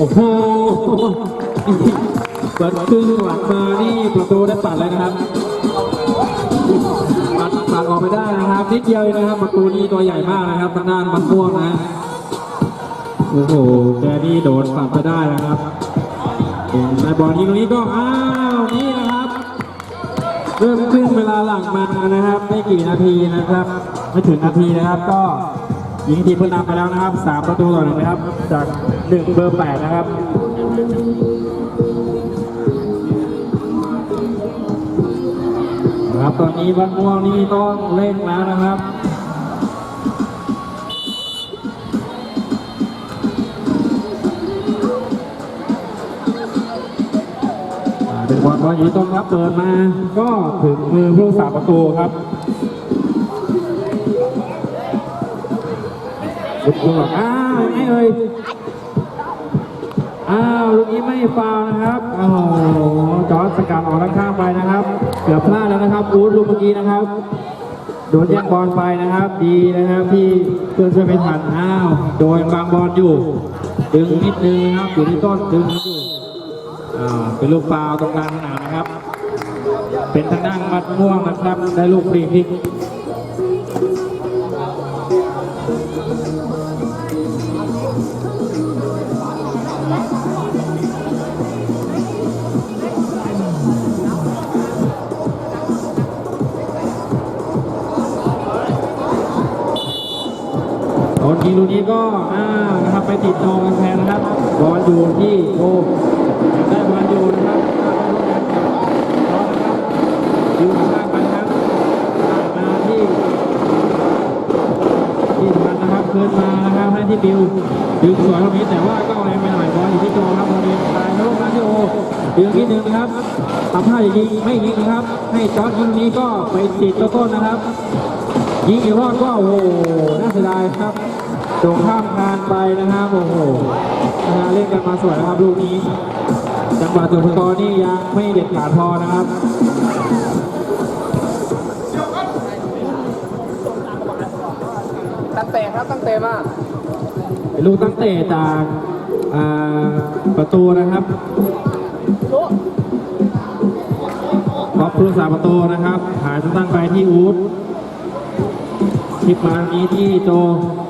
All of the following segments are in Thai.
โอ้โหเปิดครึ่งหลังมานี่ประตูได้ปัดเลยนะครับปัดปัดออกไปได้นะครับ นิดเดียวนะครับ ประตูนี่ตัวใหญ่มากนะครับทางด้านมันม่วงนะโอ้โหแกนี่โดดปัดไปได้นะครับในบอลยิงตรงนี้ก็อ้าวนี่นะครับ เริ่มครึ่งเวลาหลังมานะครับ ไม่กี่นาทีนะครับ ไม่ถึงนาทีนะครับก็ ยิงทีมเพื่นำไปแล้วนะครับสามประตูต่อหนึ่งนะครับ จากหนึ่งเบอร์แปดนะครับครับตอนนี้บ้านม่วงนี่ต้องเล่นแล้วนะครับเป็นบอลบอลอยู่ที่ต้นครับเปิดมา ก็ถึงมือผู้สาประตูครับ ลุกอ้าวยังไงเอ่ยอ้าวลูกนี้ไม่ฟาวนะครับโอ้โหจอร์จสกัดออกด้านข้างไปนะครับ เกือบพลาดแล้วนะครับอูดลูกเมื่อกี้นะครับโดนแย่งบอลไปนะครับ ดีนะครับที่เพื่อนช่วยไม่ทันอ้าวโดนบางบอลอยู่ ดึงนิดนึงนะครับอยู่ที่ต้นดึงอยู่อ่าเป็นลูกฟาวตรงกลางสนามนะครับ เป็นทางด้านมัดม่วงนะครับได้ลูกฟรีคิก ตอนยิงลูกนี้ก็อ้านะครับไปติดจอกันแทนนะครับบอลอยู่ที่โอได้บอลอยู่นะครับอยู่ข้างไปนครับอ่ามาที่ที่พันนะครับคืนมานะครับให้ที่บิวดึงสวยตรงนี้แต่ว่าก็แรงไปหน่อยบอลอยู่ที่โจครับตรงนี้ตายแล้วลูกนั้นที่โอดึงนิดนึงนะครับทำท่าจะยิงไม่ยิงนะครับ ให้จอร์ดยิงนี้ก็ไปติดตัวต้นนะครับยิงอีกรอบก็โอ้โหน่าเสียดายครับ โดงข้ามคานไปนะครับโอ้โหนะฮะเล่นกันมาสวยนะครับลูกนี้ จังหวะจบสกอร์นี่ยังไม่เด็ดขาดพอนะครับตั้งเตะครับตั้งเตะมากเป็นลูกตั้งเตะจากอ่าประตูนะครับบล็อกผู้รักษาประตูนะครับหายตั้งไปที่อูดทิปมาตรงนี้ที่โจยังได้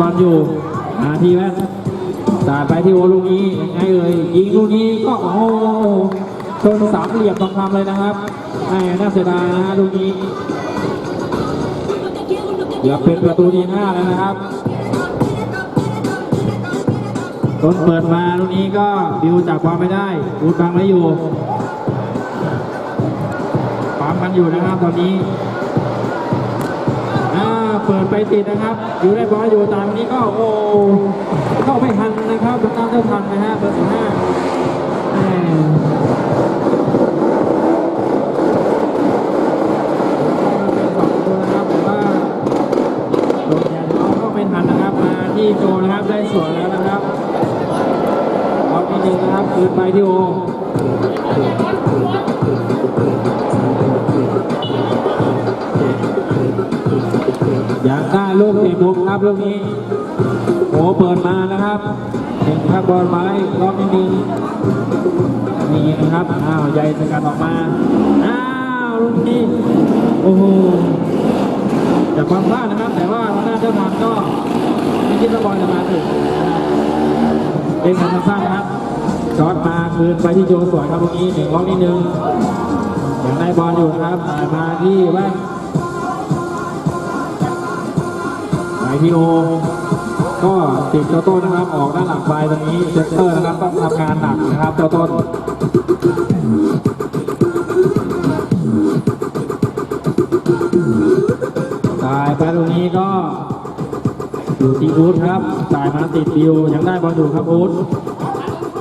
บอลอยู่นาทีแว่นตาดไปที่โอลูกนี้ยังไงเอ่ยยิงลูกนี้ก็โอ้โหชนสามเหลี่ยมทองคำเลยนะครับไอ้น่าเสียดายนะลูกนี้เดี๋ยวเป็นประตูที่ห้าแล้วนะครับต้นเปิดมาลูกนี้ก็บิวจับความไม่ได้ดูบังไว้อยู่ปั๊มกันอยู่นะครับตอนนี้ เปิดไปติดนะครับ อยู่ได้บอลอยู่ตามนี้ก็โอ้เข้าไม่ทันนะครับตรงนั้นเท่าทันนะฮะเบอร์สิบห้าแหม่เป็นสองตัวนะครับแต่ว่าโดนยันเอาเข้าไม่ทันนะครับมาที่โจนะครับได้สวนแล้วนะครับรอบที่หนึ่งนะครับคืนไปที่โอ ยากได้ลูกเตะมุมครับลูกนี้โอเปิดมานะครับเห็นึ่งครับบอลไม้รอบที่หนึ่งนี่นะครับอ้าวใหญ่สกัดออกมาอ้าวลูกนี้โอ้โหจากความพลาดนะครับ แต่ว่าทางด้าเจ้าทางก็ไม่คิดว่าบอลจะมาถึงเล่นกันสั้นๆนะครับจอดมาคืนไปที่โจสวยครับเมื่อกี้หนึ่งล็อกนิดนึงยังได้บอลอยู่นะครับมาที่ว่น ไปที่โอก็ติดเจ้าต้นนะครับออกด้านหลังไปตรงนี้เซนเตอร์นะครับต้องทำงานหนักนะครับเจ้าต้นถ่ายไปตรงนี้ก็อยู่ที่อูดครับจ่ายมาติดบิวยังได้บอลอยู่ครับอูด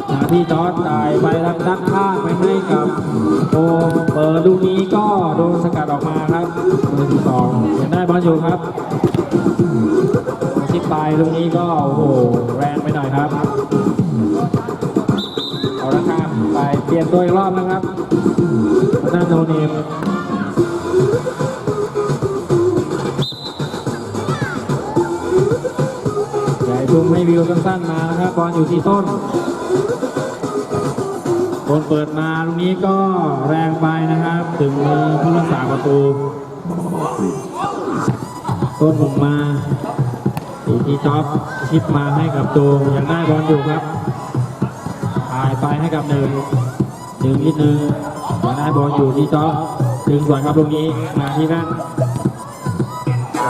มาที่จอร์ดจ่ายไปทางด้านข้างไปให้กับโอเปิดลูกนี้ก็โดนสกัดออกมาครับเบอร์สองยังได้บอลอยู่ครับ ชิดไปลูกนี้ก็โอ้โหแรงไปหน่อยครับเอาละครับไปเปลี่ยนตัวอีกรอบนะครับหน้าโนเนมใหญ่ทุ่มให้วิวสั้นๆมานะครับบอลอยู่ที่ต้นบนเปิดมาตรงนี้ก็แรงไปนะครับ ถึงมือผู้รักษาประตูต้นบุกมา อีทีจ็อบชิปมาให้กับโจยังได้บอลอยู่ครับถ่ายไปให้กับหนึ่งหนึ่งนิดนึงยังได้บอลอยู่ที่จ็อบดึงสวนครับตรงนี้มาที่นั่น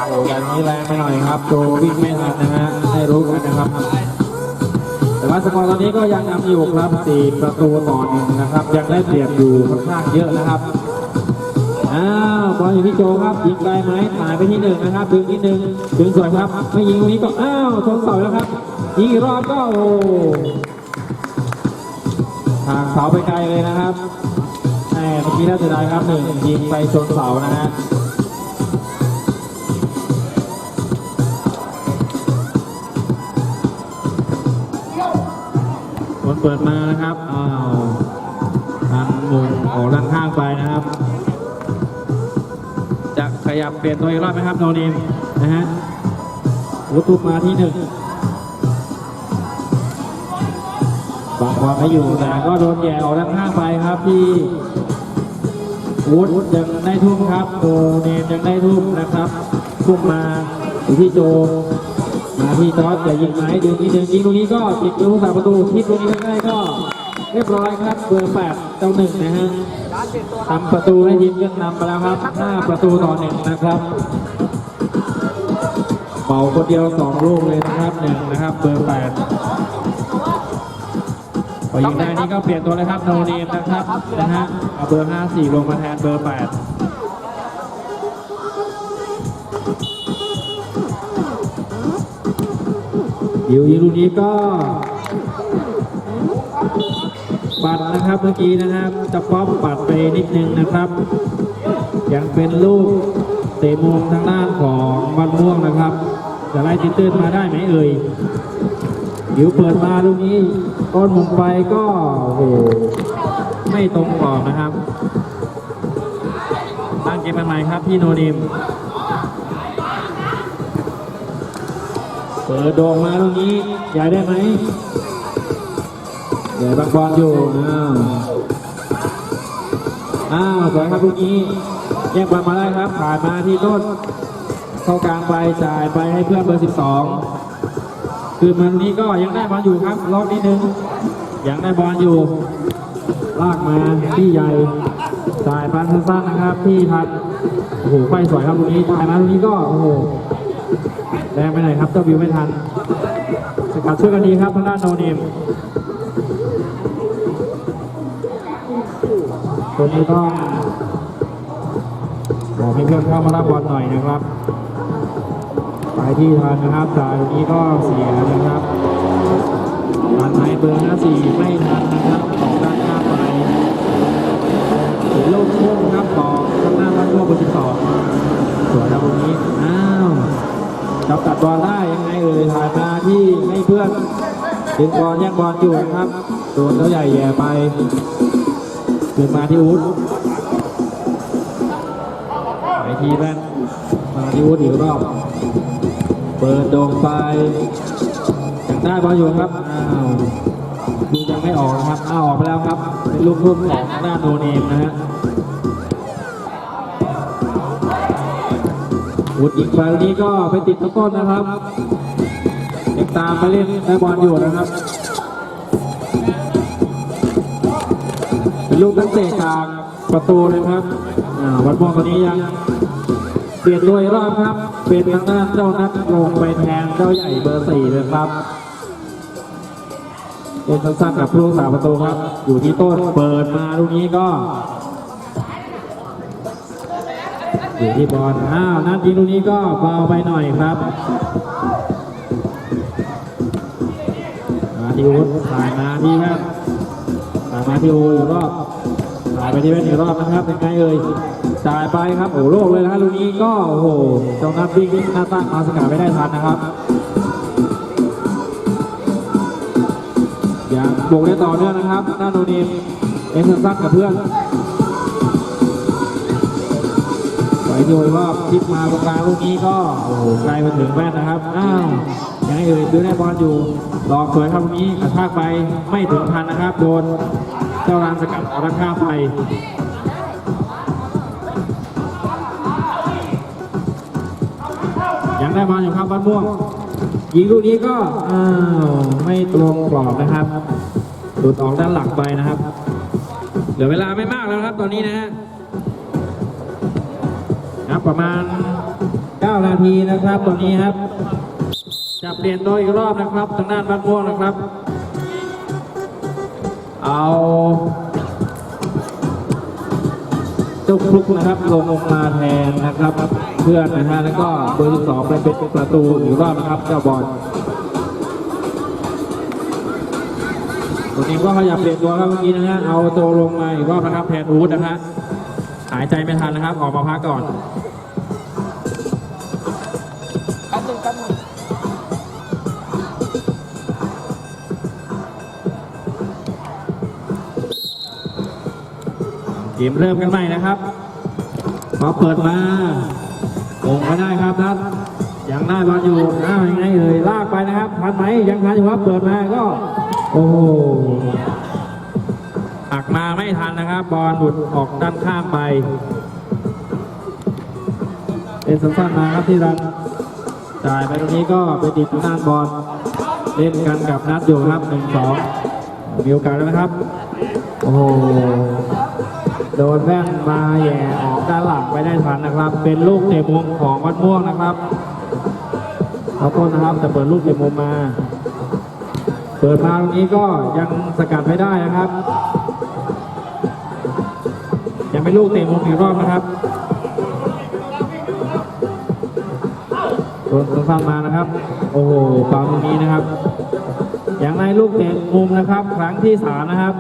โอ้ยันนี้แรงไปหน่อยครับโจวิ่งไม่ทันนะฮะให้รู้กันนะครับแต่ว่าสกอร์ตอนนี้ก็ยังนำอยู่ครับสี่ประตูต่อหนึ่งนะครับ ยังได้เปรียบอยู่ค่อนข้างเยอะนะครับอ้า บอลอยู่ที่โจครับยิงไกลไหมถ่ายไปที่หนึ่งนะครับดึงนิดนึงดึงสวยครับไม่ยิงตรงนี้ก็อ้าวชนเสาแล้วครับยิงอีกรอบก็โอ้ทางเสาไปไกลเลยนะครับแหมเมื่อกี้น่าเสียดายครับหนึ่งยิงไปชนเสานะฮะคนเปิดมานะครับอ้าวทางมุมออกด้านข้างไปนะครับ จะขยับเปลี่ยนตัวอีกรอบไหมครับโนนิมนะฮะวุทุกมาที่หนึ่งบางความไม่อยู่แต่ก็โดนแย่ออกด้านข้างไปครับที่วุฒยังได้ทุ่มครับโนนิมยังได้ทุ่มนะครับทุ่มมาที่โจมาที่จอร์ดจะยิงไหมดึงนี้ดึงยิงตรงนี้ก็ติดลูกสาประตูที่ตรงนี้ใกล้ๆก็ เรียบร้อยครับเบอร์แปดเจ้าหนึ่งนะฮะทำประตูให้ทีมขึ้นนำไปแล้วครับ5ประตูต่อหนึ่งนะครับเป่าคนเดียว2ลูกเลยนะครับหนึ่งนะครับเบอร์8พอยิงได้นี่ก็เปลี่ยนตัวเลยครับโนเนมนะครับนะฮะเอาเบอร์5 4ลงมาแทนเบอร์8อยู่ยิงลูกนี้ก็ ปัดนะครับเมื่อกี้นะครับจะป๊อปปัดไปนิดนึงนะครับ ยังเป็นลูกเตะมุมทางด้านของวันม่วงนะครับ จะไล่ติดตื้นมาได้ไหมเอ่ยยิวเปิดมาลูกนี้ต้นมุมไปก็โอ้ไม่ตรงกรอบนะครับตั้งเกมใหม่ครับพี่โนดิมเปิดโด่งมาตรงนี้ใหญ่ได้ไหม เดี๋ยวบางบอลอยู่ อ้าว อ้าวสวยครับลูกนี้แยกบอลมาได้ครับ ผ่านมาที่ต้น เข้ากลางไปจ่ายไปให้เพื่อนเบอร์ 12 คือมันนี้ก็ยังได้บอลอยู่ครับรอบนิดนึง ยังได้บอลอยู่ ลากมาที่ใหญ่จ่ายปันสั้นๆนะครับที่ทันโอ้โหไฟสวยครับลูกนี้จ่ายมาลูกนี้ก็โอ้โหแรงไปหน่อยครับเจ้าวิวไม่ทันสกัดช่วยกันดีครับทางด้านโนเนม คนนี้ต้องบอกให้เพื่อนเข้ามารับบอลหน่อยนะครับไปที่ทันนะครับจ่ายนี้ก็เสียนะครับทันในเบอร์54ไม่ทันนะครับออกด้านข้าไปเสียลูกพุ่งครับบอข้างหน้าบ้านม่วงเบอร์12สวยแล้วตรงนี้อ้าวจับตัดบอลได้ยังไงเอ่ยถ่ายมาที่ให้เพื่อนดึงบอลแย่งบอลอยู่นะครับโดนเท้าใหญ่แย่ไป ขึ้นมาที่อูดไปทีแรกมาที่อูดอีกรอบ เปิดโด่งไปยังได้บอลอยู่ครับ อ้าวดูยังไม่ออกนะครับ อ้าวออกไปแล้วครับ เป็นลูกทุ่มของหน้าโนเนมนะฮะอูดอีกไปนี้ก็ไปติดตะก้นนะครับยังตามไปเล่นได้บอลอยู่นะครับ เป็นลูกนักเตะจากประตูเลยครับอ่าวันบอลตอนนี้ยังเปลี่ยนตัวอีกรอบครับ เป็นทางด้านเจ้านัดลงไปแทนเจ้าใหญ่เบอร์สี่เลยครับเป็นสั้นๆกับผู้รักษาประตูครับ อยู่ที่ต้นเปิดมาลูกนี้ก็อยู่ที่บอลอ้าวนัดยิงลูกนี้ก็เบาไปหน่อยครับมาที่วุฒิถ่ายมาที่แม่นตา มมาที่โออีกรอบจ่ายไปที่เว้นอีกรอบนะครับเป็นไงเอ่ยจ่ายไปครับโอ้โหโลกเลยนะลูกนี้ก็โอ้โหเจ้านัดวิ่งหน้าตั้งมาสกัดไม่ได้ทันนะครับอยังบวกได้ต่อเนื่องนะครับหน้าโนนิมเอ็นซันกับเพื่อนไปไอทีโอก็พลิกมาตรงกลางลูกนี้ก็โอ้โหไกลมาถึงแว่นนะครับอ้าวยังไงเอ่ยดูได้บอลอยู่หลอกสวยครับลูกนี้กระชากไปไม่ถึงทันนะครับโดน เจ้ารานสกัดออกด้านข้าไปยังได้บอลอยู่ครับบ้านม่วงยิงลูกนี้ก็อ้าวไม่ตรงกรอบนะครับหลุดออกด้านหลังไปนะครับ เหลือเวลาไม่มากแล้วครับตอนนี้นะฮะครับประมาณ 9 นาทีนะครับตอนนี้ครับจะเปลี่ยนตัวอีกรอบนะครับทางด้านบ้านม่วงนะครับ เอา เจ้าคลุกนะครับลงมาแทนนะครับ เพื่อนนะฮะแล้วก็เบอร์ที่สองเป็นเป็นประตูอีกรอบนะครับเจ้าบอลตัวนี้ก็ขยับเปลี่ยนตัวครับเมื่อกี้นะฮะเอาตัวลงมาอีกรอบนะครับแทนอูดนะฮะหายใจไม่ทันนะครับ ออกมาพักก่อน เกมเริ่มกันใหม่นะครับพอเปิดมาโงก็ได้ครับนัดยังได้บอลอยู่อ้าวยังไงเอ่ยลากไปนะครับทันไหมยังทันอยู่ครับเปิดมาก็ โอ้โหหักมาไม่ทันนะครับ บอลหลุดออกด้านข้างไปเป็นสั้นๆมาครับที่รันจ่ายไปตรงนี้ก็ไปติดทางด้านบอลเล่นกันกับนัดอยู่ครับหนึ่งสองมีโอกาสแล้วนะครับ โอ้โห โดนแว่นมาแย่ออกด้านหลังไปได้ทันนะครับ เป็นลูกเตะมุมของวัดม่วงนะครับขอโทษนะครับแต่เปิดลูกเตะมุมมา เปิดมาตรงนี้ก็ยังสกัดไม่ได้นะครับ ยังเป็นลูกเตะมุมอีกรอบนะครับโดนสั้นๆมานะครับ โอ้โหฟาวตรงนี้นะครับ อย่างในลูกเตะมุมนะครับ ครั้งที่สามนะครับ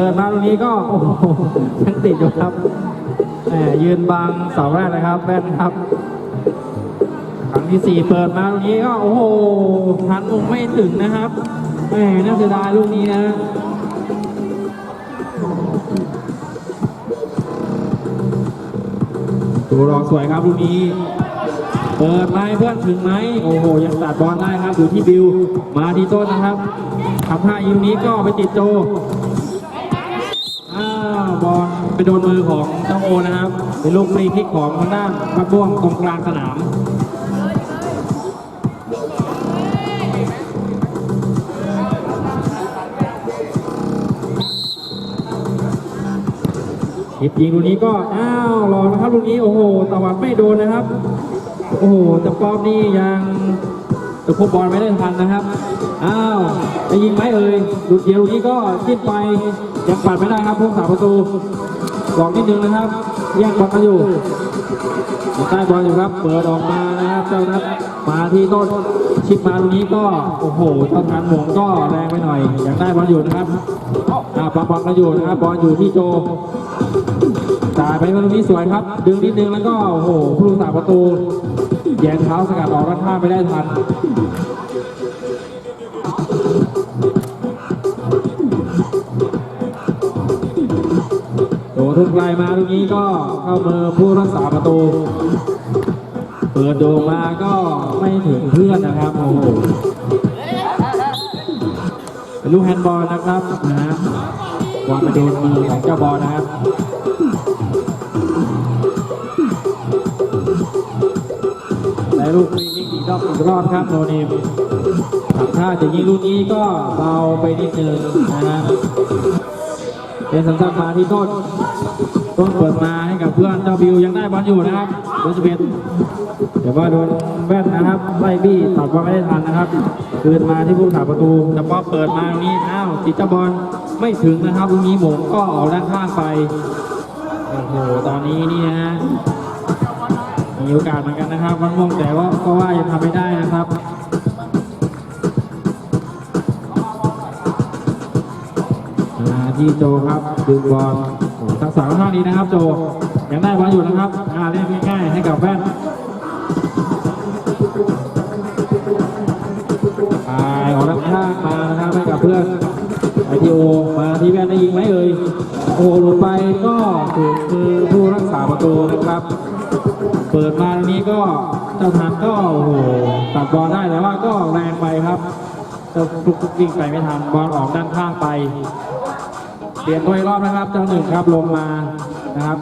เปิดมาตรงนี้ก็โอ้โหยังติดอยู่ครับแหมยืนบังเสาแรกนะครับแว่นครับครั้งที่สี่เปิดมาตรงนี้ก็โอ้โหทันมุมไม่ถึงนะครับแหมน่าเสียดายลูกนี้นะตัวรองสวยครับลูกนี้ เปิดไหมเพื่อนถึงไหมโอ้โห ยังตัดบอลได้ครับอยู่ที่บิว มาที่ต้นนะครับทำท่ายิงนี้ก็ไปติดโจ ไปโดนมือของเจ้าโอนะครับเป็นลูกฟรีคิกของทางด้านพักบ้วงตรงกลางสนามหยิบยิงลูกนี้ก็อ้าวรอนะครับลูกนี้โอ้โหตะวัดไม่โดนนะครับ โอ้โหแต่ป๊อบนี่ยังตะคุบบอลไม่ได้ทันนะครับอ้าวจะยิงไหมเอ่ยลูกเดียวลูกนี้ก็จิ้มไปยังปัดไม่ได้ครับพวกสาประตู บอกนิดนึงนะครับแย่งบอลกันอยู่อยู่ใต้บอลอยู่ครับ เปิดออกมานะครับเจ้านัดมาที่ต้นชิดมาตรงนี้ก็โอ้โหเจ้าทันหมงก็แรงไปหน่อยอยังได้บอลอยู่นะครับอ่าปัดบอลกันอยู่นะครับบอลอยู่ที่โจจ่ายไปตรงนี้สวยครับ ดึงนิดนึงแล้วก็โอ้โหผู้รักษาประตูแยงเท้าสกัดออกด้านข้างไปได้ทัน ทุกไกลมาตรงนี้ก็เข้ามือผู้รักษาประตู เปิดโดงมาก็ไม่ถึงเพื่อนนะครับโอ้โหลูกแฮนด์บอลนะครับนะฮะบอลไปโดนมือของเจ้าบอลนะครับและลูกฟรีคิกอีกรอบอีกรอบครับโนเนมทำท่าจะยิงลูกนี้ก็เบาไปนิดนึงนะฮะเป็นสัญชาตมาที่ต้น ต้นเปิดมาให้กับเพื่อนเจ้าบิวยังได้บอลอยู่นะครับเบอร์สิบเอ็ดเดี๋ยวว่าโดนแว่นนะครับไล่บี้ตัดบอลไม่ได้ทันนะครับคืนมาที่ผู้สาประตูแต่พอเปิดมาตรงนี้อ้าวติดเจ้าบอลไม่ถึงนะครับลูกนี้หมงก็ออกด้านข้างไปโอ้โหตอนนี้นี่ฮะมีโอกาสเหมือนกันนะครับ วันม่วงแต่ว่าก็ว่ายังทำไม่ได้นะครับมาที่โจครับดึงบอล ทักษะค่อนข้างดีนะครับ โจยังได้บอลอยู่นะครับอ่าเล่นง่ายๆให้กับแว่นไปออกด้านข้างมานะครับให้กับเพื่อนไอทีโอมาที่แว่นได้ยิงไหมเอ่ยโอ้โหลุดไปก็ถูกคือผู้รักษาประตูนะครับ เปิดมาตรงนี้ก็เจ้าทันก็โอ้โหตัดบอลได้แต่ว่าก็แรงไปครับเจ้าทุกทุกวิ่งไปไม่ทันบอลออกด้านข้างไป ปลี่ยนตัวอีกรอบนะครับเจ้าหนึ่งครับลงมานะครับ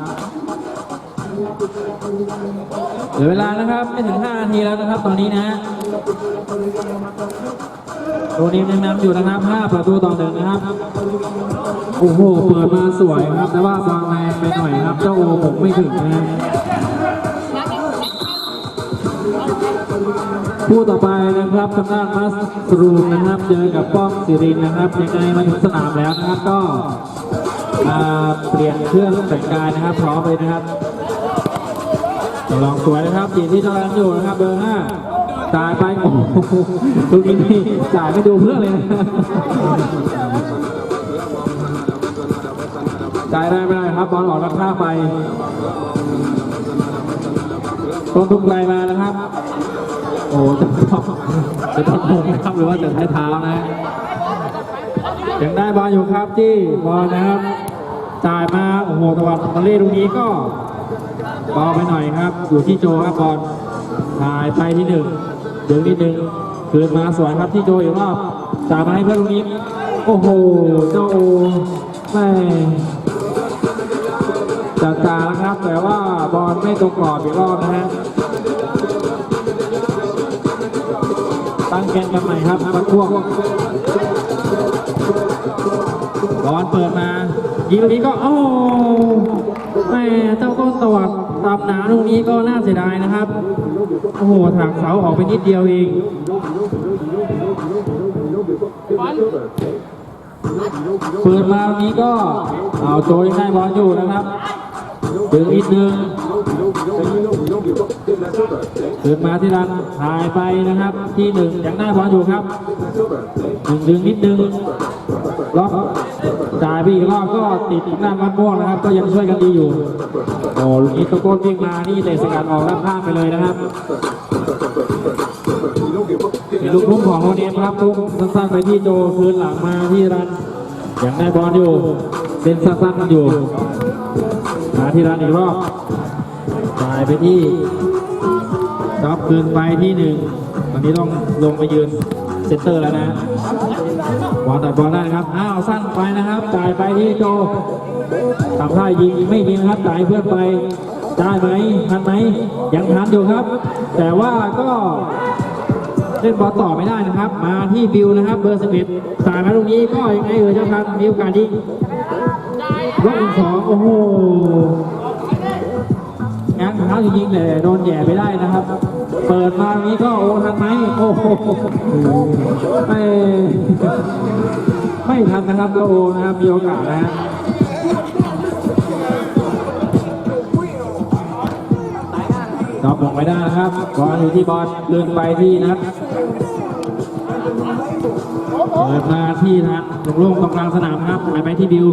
เหลือเวลานะครับไม่ถึง 5 นาทีแล้วนะครับ ตอนนี้นะฮะโรนีมยังนำอยู่นะครับ 5 ประตูต่อหนึ่งนะครับโอ้โหเปิดมาสวยครับ แต่ว่าบางแรงไปหน่อยครับ เจ้าโอผมไม่ถึงนะฮะผู้ต่อไปนะครับทางด้านมัสรูมนะครับ เจอกับป้อมสิรินนะครับยังไงมาถึงสนามแล้วนะครับก็ มาเปลี่ยนเครื่องแต่งกายนะครับพร้อมเลยนะครับลองสวยนะครับทีมที่กำลังอยู่นะครับเบอร์ห้าจ่ายไปโอ้โหทุกทีนี่จ่ายไม่ดูเพื่อนเลยจ่ายได้ไม่ได้ครับบอลออกด้านข้าไปต้นทุกไกลมานะครับ โอ้จะต้องจะต้องลงนะครับหรือว่าจะใช้เท้านะยังได้บอลอยู่ครับที่บอลนะครับ จ่ายมาโอ้โหตะวันตะเล่ตรงนี้ก็บอลไปหน่อยครับ อยู่ที่โจครับบอลถ่ายไปที่หนึ่งดึงนิดนึงคืนมาสวยครับที่โจอีกรอบจ่ายมาให้เพื่อนตรงนี้ โอ้โหเจ้าโอแม่จ่าแล้วครับ แต่ว่าบอลไม่ตรงกรอบอีกรอบนะฮะตั้งแกนกันใหม่ครับมาพวกบอลเปิดมา ยิงลูกนี้ก็ โอ้แม่เจ้าต้นตวัดตับหนาลูกนี้ก็น่าเสียดายนะครับ โอ้โหถากเสาออกไปนิดเดียวเองเปิดมาลูกนี้ก็เอาโจยังได้บอลอยู่นะครับดึงอีกนึงเดินมาที่รันถ่ายไปนะครับ ที่หนึ่งยังได้บอลอยู่ครับหนึ่งดึงนิดนึงล็อก จ่ายไปอีกรอบก็ติดหน้ามันม่วงนะครับ ก็ยังช่วยกันดีอยู่ โอ้ลูกนี้ตะโกนวิ่งมานี่เตะสกัดออกด้านข้างไปเลยนะครับเป็นลูกทุ่มของโรเนมครับทุ่มสั้นๆไปที่โจคืนหลังมาที่รันยังได้บอลอยู่เส้นสั้นๆกันอยู่มาที่รันอีกรอบจ่ายไปที่รับคืนไปที่หนึ่งตอนนี้ต้องลงไปยืนเซนเตอร์แล้วนะ วางตัดบอลได้นะครับ อ้าวสั้นไปนะครับจ่ายไปที่โจทำท่ายิงไม่ยิงนะครับจ่ายเพื่อนไป ได้ไหมทันไหมยังทันอยู่ครับ แต่ว่าก็เล่นบอลต่อไม่ได้นะครับ มาที่บิวนะครับ เบอร์สิบเอ็ดสายมาตรงนี้ก็ยังไงเออเจ้าทันมีโอกาสยิงรอบสองโอ้โหงานเท้าจริงๆแต่โดนแย่ไม่ได้นะครับ เปิดมางนี้ก็โอ้ทันไหมโอ้โหไม่ไม่ทันนะครับก็โอนะครับมีโอกาสนะฮะตอบบอกไม่ได้นะครับบอลอยู่ที่บอลเดินไปที่นัดเปิดมาที่นัดลงตรงกลางสนามครับไปไปที่บิว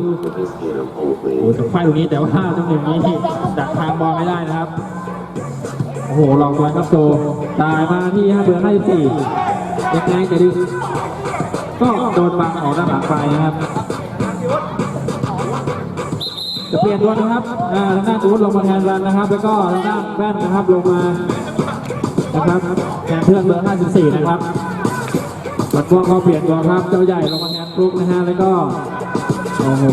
โอ้ต้องไฟตรงนี้แต่ว่าจังหวะนี้ดักทางบอลไม่ได้นะครับ อ้โหลองบอลครับโจตายมาที่ห้าเบอร์ห้สี่ยังไงจะดึงก็โดนบังออกด้านหลังไปนะครับจะเปลี่ยนตัวนะครับทางด้านตูนลงมาแทนรันนะครับ แล้วก็ทางด้านแว่นนะครับลงมานะครับแทนเพื่อนเบอร์54 นะครับวัดพวงก็เปลี่ยนตัวครับ เจ้าใหญ่ลงมาแทนฟลุกนะฮะ แล้วก็โอ้โห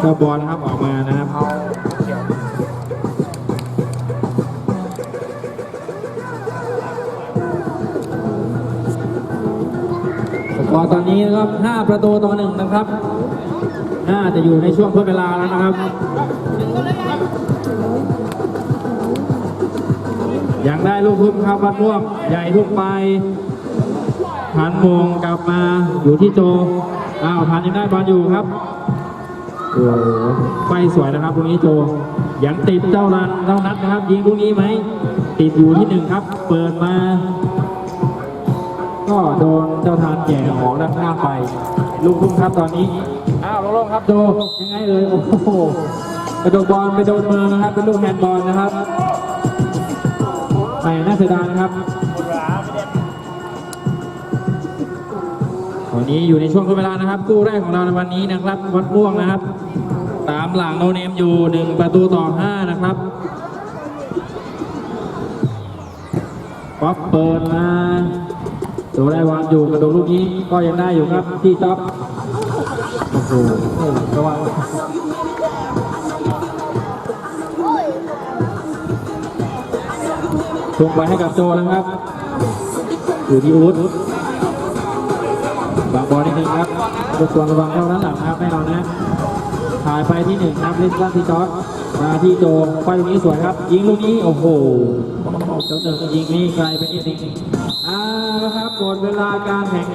เจ้าบอลนะครับออกมานะครับ กอตอนนี้นะครับ 5 ประตูต่อหนึ่งนะครับ น่าจะอยู่ในช่วงทดเวลาแล้วนะครับ ยังได้ลูกทุ่มครับวัดร่วมใหญ่ทุกไปพันมงกลับมาอยู่ที่โจ อ้าวพันยังได้บอลอยู่ครับโอ้โหไฟสวยนะครับตรงนี้โจ ยังติดเจ้ารันเจ้านัดนะครับ ยิงตรงนี้ไหม ติดอยู่ที่หนึ่งครับ เปิดมา ก็โดนเจ้าทานแก่ออกด้านข้างไป ลูกทุ่งครับตอนนี้ อ้าวลงๆครับโจยังไงเอ่ยโอ้โหกระโดดบอลไปโดนมือนะครับเป็นลูกแฮนด์บอลนะครับแหมน่าเสียดายนะครับโอ้อนนี้อยู่ในช่วงทดเวลานะครับคู่แรกของเราในวันนี้นะครับวัดม่วงนะครับ ตามหลังโนเนมอยู่หนึ่งประตูต่อห้านะครับป๊อปเปิดมา ตัวได้วางอยู่กระโดดลูกนี้ก็ยังได้อยู่ครับที่ท็อปโอ้โหระวังชงไปให้กับโจนะครับ อยู่ที่อูดบางบอลนิดนึงครับรบกวนระวังเข้าด้านหลังครับแน่นอนนะถ่ายไปที่หนึ่งครับลิสตันที่จอร์ดมาที่โจไปตรงนี้สวยครับ ยิงลูกนี้ โอ้โหเจ้าเติร์ยิงนี่ไกลไปนิดนึง มดเวลาการแข่ง